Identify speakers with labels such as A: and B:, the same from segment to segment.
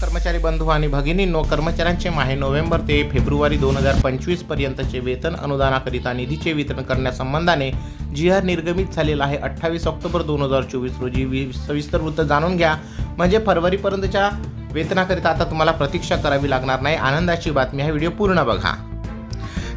A: कर्मचारी बंधू आणि भगिनींनो कर्मचाऱ्यांचे माहे नोव्हेंबर ते फेब्रुवारी दोन हजार पंचवीस पर्यंतचे वेतन अनुदानाकरिता निधीचे वितरण करण्यासंबंधाने जी आर निर्गमित झालेला आहे. अठ्ठावीस ऑक्टोबर दोन हजार चोवीस रोजी सविस्तर वृत्त जाणून घ्या. म्हणजे फरवरीपर्यंतच्या वेतनाकरिता आता तुम्हाला प्रतीक्षा करावी लागणार नाही. आनंदाची बातमी हा व्हिडिओ पूर्ण बघा.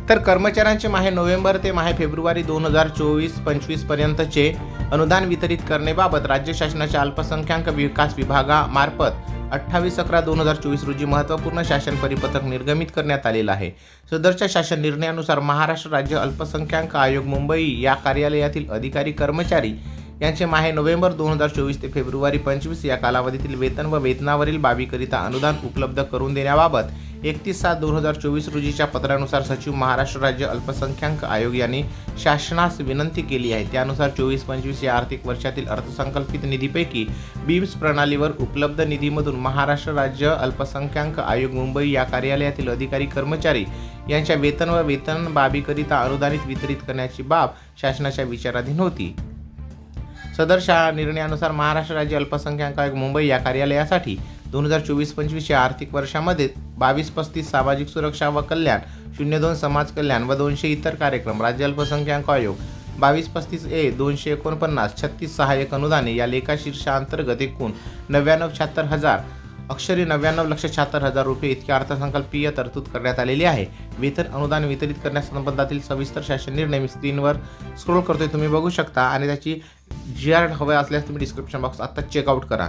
A: तर कर्मचाऱ्यांचे माहे नोव्हेंबर ते माहे फेब्रुवारी दोन हजार चोवीस पंचवीस पर्यंतचे अनुदान वितरित करण्याबाबत राज्य शासनाच्या अल्पसंख्याक विकास विभागामार्फत अठ्ठावीस अकरा दोन हजार चोवीस रोजी महत्त्वपूर्ण शासन परिपत्रक निर्गमित करण्यात आलेलं आहे. सदरच्या शासन निर्णयानुसार महाराष्ट्र राज्य अल्पसंख्याक आयोग मुंबई या कार्यालयातील अधिकारी कर्मचारी यांचे माहे नोव्हेंबर दोन हजार चोवीस ते फेब्रुवारी पंचवीस या कालावधीतील वेतन व वेतनावरील बाबीकरिता अनुदान उपलब्ध करून देण्याबाबत एकतीस सात दोन हजार चोवीस रोजीच्या पत्रानुसार सचिव महाराष्ट्र राज्य अल्पसंख्याक आयोग यांनी शासनास विनंती केली आहे. त्यानुसार चोवीस पंचवीस या आर्थिक वर्षातील अर्थसंकल्पित निधीपैकी बीम्स प्रणालीवर उपलब्ध निधीमधून महाराष्ट्र राज्य अल्पसंख्याक आयोग मुंबई या कार्यालयातील अधिकारी कर्मचारी यांच्या वेतन व वेतन बाबीकरिता अनुदानित वितरित करण्याची बाब शासनाच्या विचाराधीन होती. सदर शा निर्णयानुसार महाराष्ट्र राज्य अल्पसंख्याक आयोग मुंबई या कार्यालयासाठी दोन हजार चोवीस पंचवीस या आर्थिक वर्षामध्ये बावीस पस्तीस सामाजिक सुरक्षा व कल्याण शून्य दोन समाज कल्याण व दोनशे इतर कार्यक्रम राज्य अल्पसंख्याक आयोग. बावीस पस्तीस ए दोनशे एकोणपन्नास छत्तीस सहाय्यक अनुदाने या लेखा शीर्षांतर्गत एकूण नव्याण्णव शहात्तर हजार अक्षरी नव्याण्णव लक्ष शहात्तर हजार रुपये इतकी अर्थसंकल्पीय तरतूद करण्यात आलेली आहे. वेतन अनुदान वितरित करण्यासंबंधातील सविस्तर शासन निर्णय मी स्क्रीनवर स्क्रोल करतोय तुम्ही बघू शकता. आणि त्याची जी आर हवे असल्यास तुम्ही डिस्क्रिप्शन बॉक्स आत्ता चेकआउट करा.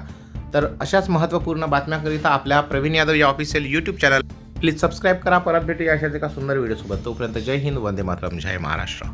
A: तर अशाच महत्त्वपूर्ण बातम्याकरिता आपल्या प्रवीण यादव या official YouTube channel please subscribe करा. परत भेटूया अशाच एका सुंदर व्हिडिओसोबत तोपर्यंत जय हिंद वंदे मातरम. जय महाराष्ट्र.